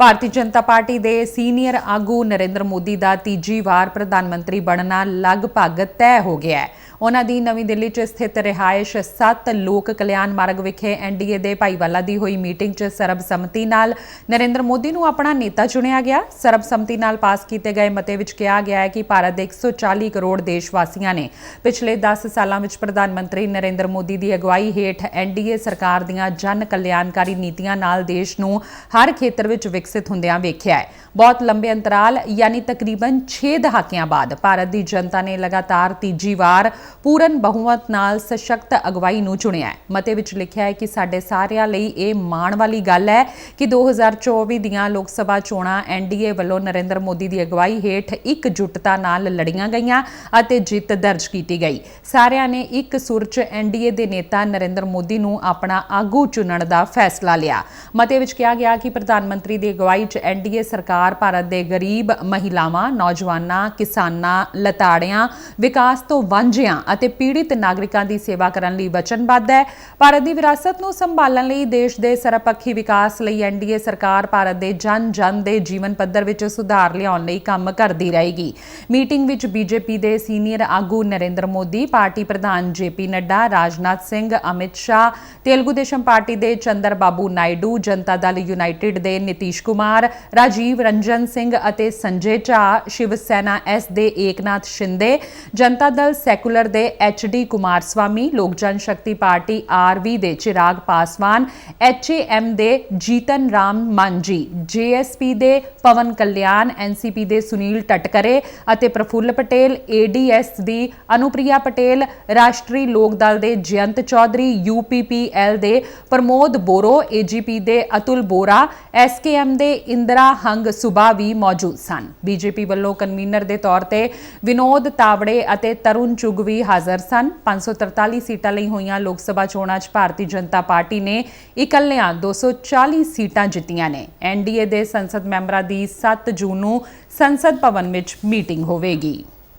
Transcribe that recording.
Bharatiya Janata party ਦੇ senior ਆਗੂ ਨਰਿੰਦਰ ਮੋਦੀ ਦਾ ਤੀਜੀ ਵਾਰ ਪ੍ਰਧਾਨ ਮੰਤਰੀ ਬਣਨਾ ਲਗਭਗ ਤੈਅ ਹੋ ਗਿਆ ਹੈ। ਉਹਨਾਂ ਦੀ ਨਵੀਂ ਦਿੱਲੀ 'ਚ ਸਥਿਤ ਰਿਹਾਇਸ਼ 7 ਲੋਕ ਕਲਿਆਣ ਮਾਰਗ ਵਿਖੇ ਐਨਡੀਏ ਦੇ ਭਾਈਵਾਲਾ ਦੀ ਹੋਈ ਮੀਟਿੰਗ 'ਚ ਸਰਬਸੰਮਤੀ ਨਾਲ ਨਰਿੰਦਰ ਮੋਦੀ ਨੂੰ ਆਪਣਾ ਨੇਤਾ ਚੁਣਿਆ ਗਿਆ। ਸਰਬਸੰਮਤੀ ਨਾਲ ਪਾਸ ਕੀਤੇ ਗਏ ਮਤੇ ਵਿੱਚ ਕਿਹਾ ਗਿਆ ਹੈ ਕਿ ਭਾਰਤ ਦੇ 140 ਕਰੋੜ ਦੇਸ਼ ਵਾਸੀਆਂ ਨੇ ਪਿਛਲੇ 10 ਸਾਲਾਂ ਵਿੱਚ ਪ੍ਰਧਾਨ ਮੰਤਰੀ ਨਰਿੰਦਰ ਮੋਦੀ ਦੀ ਅਗਵਾਈ ਹੇਠ ਐਨਡੀਏ ਸਰਕਾਰ ਦੀਆਂ ਜਨ ਕਲਿਆਣਕਾਰੀ ਨੀਤੀਆਂ ਨਾਲ ਦੇਸ਼ ਨੂੰ ਹਰ ਖੇਤਰ ਵਿੱਚ ਵਿਕਸਿਤ ਹੁੰਦਿਆਂ ਵੇਖਿਆ ਹੈ। ਬਹੁਤ ਲੰਬੇ ਅੰਤਰਾਲ, ਯਾਨੀ ਤਕਰੀਬਨ 6 ਦਹਾਕਿਆਂ ਬਾਅਦ ਭਾਰਤ ਦੀ ਜਨਤਾ ਨੇ ਲਗਾਤਾਰ ਤੀਜੀ ਵਾਰ ਪੂਰਨ ਬਹੁਮਤ ਨਾਲ ਸਸ਼ਕਤ ਅਗਵਾਈ ਨੂੰ ਚੁਣਿਆ ਹੈ। ਮਤੇ ਵਿੱਚ ਲਿਖਿਆ ਹੈ ਕਿ ਸਾਡੇ ਸਾਰਿਆਂ ਲਈ ਇਹ ਮਾਣ ਵਾਲੀ ਗੱਲ ਹੈ ਕਿ 2024 ਦੀਆਂ ਲੋਕ ਸਭਾ ਚੋਣਾਂ ਐਨਡੀਏ ਵੱਲੋਂ ਨਰਿੰਦਰ ਮੋਦੀ ਦੀ ਅਗਵਾਈ ਹੇਠ ਇੱਕ ਇਕਜੁੱਟਤਾ ਨਾਲ ਲੜੀਆਂ ਗਈਆਂ ਅਤੇ ਜਿੱਤ ਦਰਜ ਕੀਤੀ ਗਈ। ਸਾਰਿਆਂ ਨੇ ਇੱਕ ਸੁਰ 'ਚ ਐਨਡੀਏ ਦੇ ਨੇਤਾ ਨਰਿੰਦਰ ਮੋਦੀ ਨੂੰ ਆਪਣਾ ਆਗੂ ਚੁਣਨ ਦਾ ਫੈਸਲਾ ਲਿਆ। ਮਤੇ ਵਿੱਚ ਕਿਹਾ ਗਿਆ ਕਿ ਪ੍ਰਧਾਨ ਮੰਤਰੀ ਦੀ ਅਗਵਾਈ 'ਚ ਐਨਡੀਏ ਸਰਕਾਰ ਭਾਰਤ ਦੇ ਗਰੀਬ ਮਹਿਲਾਵਾਂ, ਨੌਜਵਾਨਾਂ, ਕਿਸਾਨਾਂ, ਲਤਾੜਿਆਂ, ਵਿਕਾਸ ਤੋਂ ਵਾਂਝਿਆਂ ਅਤੇ ਪੀੜਿਤ ਨਾਗਰਿਕਾਂ ਦੀ ਸੇਵਾ ਕਰਨ ਲਈ ਵਚਨਬੱਧ ਹੈ। ਭਾਰਤ ਦੀ ਵਿਰਾਸਤ ਨੂੰ ਸੰਭਾਲਣ ਲਈ ਦੇਸ਼ ਦੇ ਸਰਬਪੱਖੀ ਵਿਕਾਸ ਲਈ ਐਨਡੀਏ ਸਰਕਾਰ ਭਾਰਤ ਦੇ ਜਨ ਜਨ ਦੇ ਜੀਵਨ ਪੱਧਰ ਵਿੱਚ ਸੁਧਾਰ ਲਿਆਉਣ ਲਈ ਕੰਮ ਕਰਦੀ ਰਹੇਗੀ। ਮੀਟਿੰਗ ਵਿੱਚ ਬੀਜੇਪੀ ਦੇ ਸੀਨੀਅਰ ਆਗੂ ਨਰਿੰਦਰ ਮੋਦੀ, ਪਾਰਟੀ ਪ੍ਰਧਾਨ ਜੇਪੀ ਨੱਡਾ, ਰਾਜਨਾਥ ਸਿੰਘ, ਅਮਿਤ ਸ਼ਾਹ, ਤੇਲਗੂ ਦੇਸ਼ਮ ਪਾਰਟੀ ਦੇ ਚੰਦਰ ਬਾਬੂ ਨਾਇਡੂ, ਜਨਤਾ ਦਲ ਯੂਨਾਈਟਿਡ ਦੇ ਨਿਤੀਸ਼ ਕੁਮਾਰ, ਰਾਜੀਵ ਰੰਜਨ ਸਿੰਘ ਅਤੇ ਸੰਜੇ ਝਾ ਸ਼ਿਵ ਸੈਨਾ ਐਸ ਦੇ ਏਕਨਾਥ ਸ਼ਿੰਦੇ, ਜਨਤਾ ਦਲ ਸੈਕੂਲਰ ਦੇ H D Kumaraswamy Lok Jan ਸ਼ਕਤੀ ਪਾਰਟੀ ਆਰਵੀ ਦੇ ਚਿਰਾਗ ਪਾਸਵਾਨ ਐਚਏਐਮ ਦੇ ਜੀਤਨ ਰਾਮ ਮਾਂਜੀ ਜੇਐਸਪੀ ਦੇ ਪਵਨ ਕਲਿਆਣ ਐਨਸੀਪੀ ਦੇ ਸੁਨੀਲ ਟਟਕਰੇ ਅਤੇ ਪ੍ਰਫੁੱਲ ਪਟੇਲ ਏਡੀਐਸ ਦੀ ਅਨੁਪ੍ਰਿਆ ਪਟੇਲ, ਰਾਸ਼ਟਰੀ ਲੋਕ ਦਲ ਦੇ ਜਯੰਤ ਚੌਧਰੀ ਯੂਪੀਪੀਐਲ ਦੇ ਪ੍ਰਮੋਦ ਬੋਰੋ ਏਜੀਪੀ ਦੇ ਅਤੁਲ ਬੋਰਾ ਐਸਕੇਐਮ ਦੇ ਇੰਦਰਾ ਹੰਗ ਸੁਬਾ ਵੀ ਮੌਜੂਦ ਸਨ। ਬੀਜੇਪੀ ਵੱਲੋਂ ਕਨਵੀਨਰ ਦੇ ਤੌਰ ਤੇ ਵਿਨੋਦ ਤਾਵੜੇ ਅਤੇ ਤਰੁਣ ਚੁਗਵੀ ਵੀ ਹਾਜ਼ਰ ਸਨ। 543 ਸੀਟਾਂ ਲਈ ਹੋਈਆਂ ਲੋਕ ਸਭਾ ਚੋਣਾਂ 'ਚ ਭਾਰਤੀ ਜਨਤਾ ਪਾਰਟੀ ਨੇ ਇਕੱਲਿਆਂ 240 ਸੀਟਾਂ ਜਿੱਤੀਆਂ ਨੇ। ਐਨਡੀਏ ਦੇ ਸੰਸਦ ਮੈਂਬਰਾਂ ਦੀ 7 ਜੂਨ ਨੂੰ ਸੰਸਦ ਭਵਨ ਵਿੱਚ ਮੀਟਿੰਗ ਹੋਵੇਗੀ।